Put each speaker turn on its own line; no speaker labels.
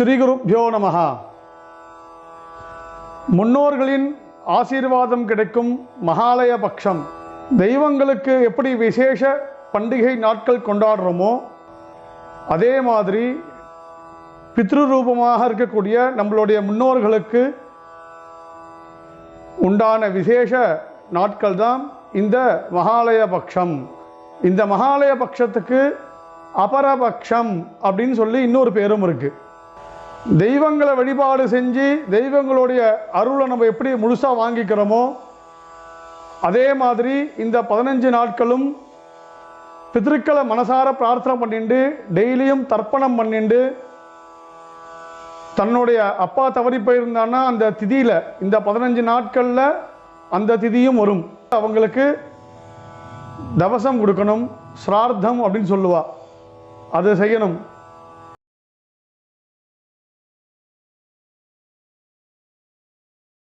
ஸ்ரீகுருப்யோ நமஹா. முன்னோர்களின் ஆசீர்வாதம் கிடைக்கும் மகாலய பக்ஷம். தெய்வங்களுக்கு எப்படி விசேஷ பண்டிகை நாட்கள் கொண்டாடுறோமோ அதே மாதிரி பித்ரு ரூபமாக இருக்கக்கூடிய நம்மளுடைய முன்னோர்களுக்கு உண்டான விசேஷ நாட்கள் தான் இந்த மகாலய பக்ஷம். இந்த மகாலய பக்ஷத்துக்கு அபரபக்ஷம் அப்படின்னு சொல்லி இன்னொரு பேரும் இருக்குது தெய்வங்களை வழிபாடு செஞ்சு தெய்வங்களுடைய அருளை நம்ம எப்படி முழுசாக வாங்கிக்கிறோமோ அதே மாதிரி இந்த பதினஞ்சு நாட்களும் பித்திருக்களை மனசார பிரார்த்தனை பண்ணிண்டு டெய்லியும் தர்ப்பணம் பண்ணிண்டு தன்னுடைய அப்பா தவறி போயிருந்தான்னா அந்த திதியில் இந்த பதினஞ்சு நாட்களில் அந்த திதியும் வரும். அவங்களுக்கு தவசம் கொடுக்கணும் ஸ்ரார்த்தம் அப்படின்னு சொல்லுவாள் அதை செய்யணும்.